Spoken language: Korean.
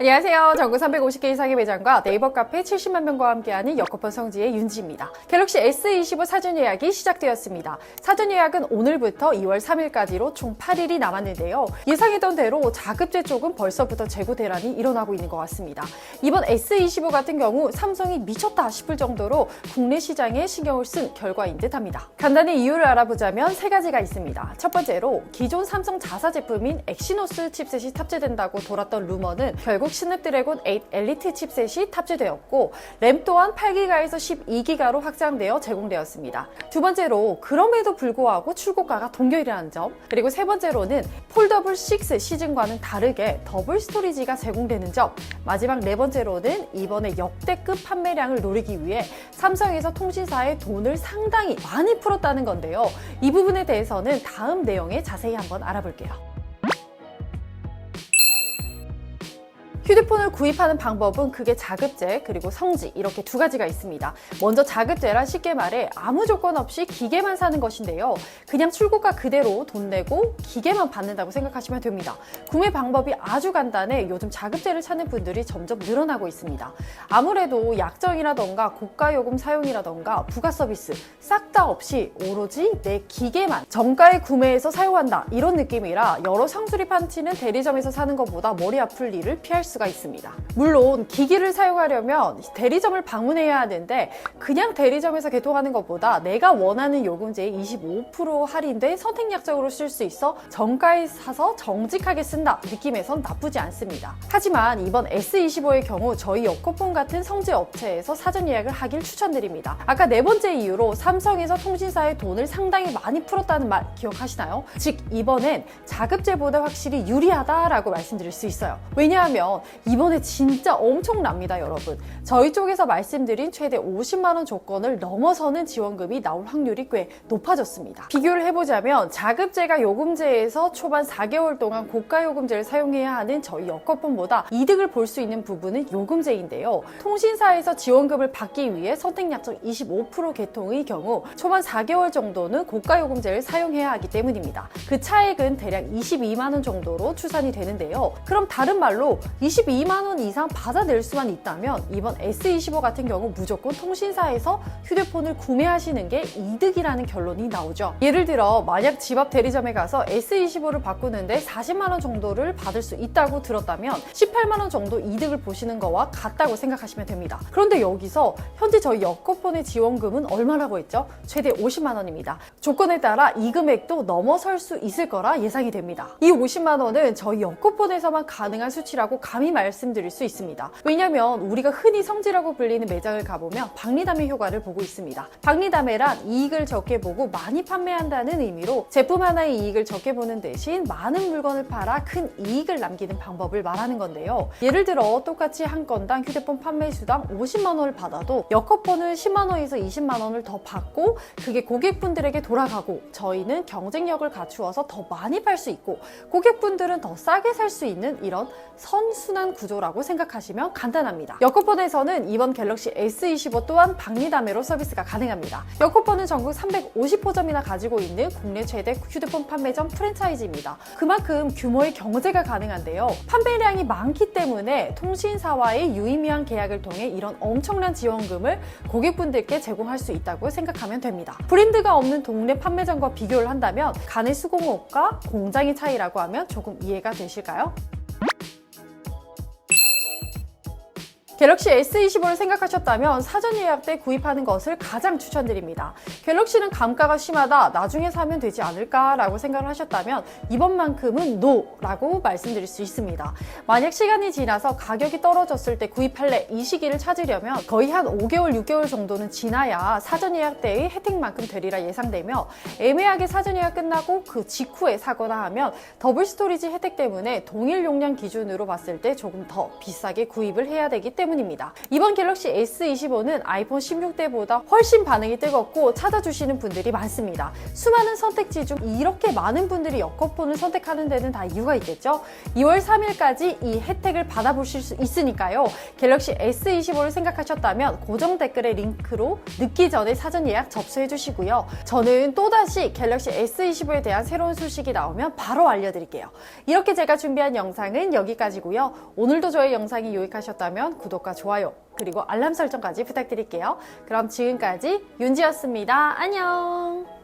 안녕하세요. 전국 350개 이상의 매장과 네이버 카페 70만 명과 함께하는 여코폰 성지의 윤지입니다. 갤럭시 S25 사전 예약이 시작되었습니다. 사전 예약은 오늘부터 2월 3일까지로 총 8일이 남았는데요. 예상했던 대로 자급제 쪽은 벌써부터 재고 대란이 일어나고 있는 것 같습니다. 이번 S25 같은 경우 삼성이 미쳤다 싶을 정도로 국내 시장에 신경을 쓴 결과인 듯합니다. 간단히 이유를 알아보자면 세 가지가 있습니다. 첫 번째로 기존 삼성 자사 제품인 엑시노스 칩셋이 탑재된다고 돌았던 루머는 결국 스냅드래곤 8 엘리트 칩셋이 탑재되었고 램 또한 8기가에서 12기가로 확장되어 제공되었습니다. 두 번째로 그럼에도 불구하고 출고가가 동결이라는 점 그리고 세 번째로는 폴더블 6 시즌과는 다르게 더블 스토리지가 제공되는 점 마지막 네 번째로는 이번에 역대급 판매량을 노리기 위해 삼성에서 통신사에 돈을 상당히 많이 풀었다는 건데요. 이 부분에 대해서는 다음 내용에 자세히 한번 알아볼게요. 휴대폰을 구입하는 방법은 그게 자급제 그리고 성지 이렇게 두 가지가 있습니다. 먼저 자급제란 쉽게 말해 아무 조건 없이 기계만 사는 것인데요. 그냥 출고가 그대로 돈 내고 기계만 받는다고 생각하시면 됩니다. 구매 방법이 아주 간단해 요즘 자급제를 찾는 분들이 점점 늘어나고 있습니다. 아무래도 약정이라던가 고가 요금 사용이라던가 부가 서비스 싹 다 없이 오로지 내 기계만 정가에 구매해서 사용한다 이런 느낌이라 여러 상수리 판치는 대리점에서 사는 것보다 머리 아플 일을 피할 수가 있습니다. 물론 기기를 사용하려면 대리점을 방문해야 하는데 그냥 대리점에서 개통하는 것보다 내가 원하는 요금제의 25% 할인된 선택 약정으로 쓸 수 있어 정가에 사서 정직하게 쓴다 느낌에선 나쁘지 않습니다. 하지만 이번 S25의 경우 저희 여코폰 같은 성지 업체에서 사전 예약을 하길 추천드립니다. 아까 네 번째 이유로 삼성에서 통신사에 돈을 상당히 많이 풀었다는 말 기억하시나요? 즉 이번엔 자급제보다 확실히 유리하다라고 말씀드릴 수 있어요. 왜냐하면 이번에 진짜 엄청납니다, 여러분. 저희 쪽에서 말씀드린 최대 50만 원 조건을 넘어서는 지원금이 나올 확률이 꽤 높아졌습니다. 비교를 해보자면 자급제가 요금제에서 초반 4개월 동안 고가 요금제를 사용해야 하는 저희 여커폰보다 이득을 볼 수 있는 부분은 요금제인데요. 통신사에서 지원금을 받기 위해 선택 약정 25% 개통의 경우 초반 4개월 정도는 고가 요금제를 사용해야 하기 때문입니다. 그 차액은 대략 22만 원 정도로 추산이 되는데요. 그럼 다른 말로 22만 원 이상 받아낼 수만 있다면 이번 S25 같은 경우 무조건 통신사에서 휴대폰을 구매하시는 게 이득이라는 결론이 나오죠. 예를 들어 만약 집 앞 대리점에 가서 S25를 바꾸는데 40만 원 정도를 받을 수 있다고 들었다면 18만 원 정도 이득을 보시는 거와 같다고 생각하시면 됩니다. 그런데 여기서 현재 저희 여권폰의 지원금은 얼마라고 했죠? 최대 50만 원입니다. 조건에 따라 이 금액도 넘어설 수 있을 거라 예상이 됩니다. 이 50만 원은 저희 여권폰에서만 가능한 수치라고 감히 말씀드릴 수 있습니다. 왜냐하면 우리가 흔히 성지라고 불리는 매장을 가보면 박리담회 효과를 보고 있습니다. 박리담회란 이익을 적게 보고 많이 판매한다는 의미로 제품 하나의 이익을 적게 보는 대신 많은 물건을 팔아 큰 이익을 남기는 방법을 말하는 건데요. 예를 들어 똑같이 한 건당 휴대폰 판매 수당 50만 원을 받아도 여커폰은 10만 원에서 20만 원을 더 받고 그게 고객분들에게 돌아가고 저희는 경쟁력을 갖추어서 더 많이 팔 수 있고 고객분들은 더 싸게 살 수 있는 이런 선순환 구조라고 생각하시면 간단합니다. 여코폰에서는 이번 갤럭시 S25 또한 박리담회로 서비스가 가능합니다. 여코폰은 전국 350호점이나 가지고 있는 국내 최대 휴대폰 판매점 프랜차이즈입니다. 그만큼 규모의 경제가 가능한데요. 판매량이 많기 때문에 통신사와의 유의미한 계약을 통해 이런 엄청난 지원금을 고객분들께 제공할 수 있다고 생각하면 됩니다. 브랜드가 없는 동네 판매점과 비교를 한다면 간의 수공업과 공장의 차이라고 하면 조금 이해가 되실까요? 갤럭시 S25를 생각하셨다면 사전 예약 때 구입하는 것을 가장 추천드립니다. 갤럭시는 감가가 심하다, 나중에 사면 되지 않을까 라고 생각을 하셨다면 이번만큼은 NO라고 말씀드릴 수 있습니다. 만약 시간이 지나서 가격이 떨어졌을 때 구입할래 이 시기를 찾으려면 거의 한 5개월, 6개월 정도는 지나야 사전 예약 때의 혜택만큼 되리라 예상되며 애매하게 사전 예약 끝나고 그 직후에 사거나 하면 더블 스토리지 혜택 때문에 동일 용량 기준으로 봤을 때 조금 더 비싸게 구입을 해야 되기 때문입니다. 이번 갤럭시 S25는 아이폰 16대보다 훨씬 반응이 뜨겁고 차단 찾아주시는 분들이 많습니다. 수많은 선택지 중 이렇게 많은 분들이 여커폰을 선택하는 데는 다 이유가 있겠죠? 2월 3일까지 이 혜택을 받아보실 수 있으니까요. 갤럭시 S25를 생각하셨다면 고정 댓글의 링크로 늦기 전에 사전 예약 접수해 주시고요. 저는 또다시 갤럭시 S25에 대한 새로운 소식이 나오면 바로 알려드릴게요. 이렇게 제가 준비한 영상은 여기까지고요. 오늘도 저의 영상이 유익하셨다면 구독과 좋아요 그리고 알람 설정까지 부탁드릴게요. 그럼 지금까지 윤지였습니다. 안녕!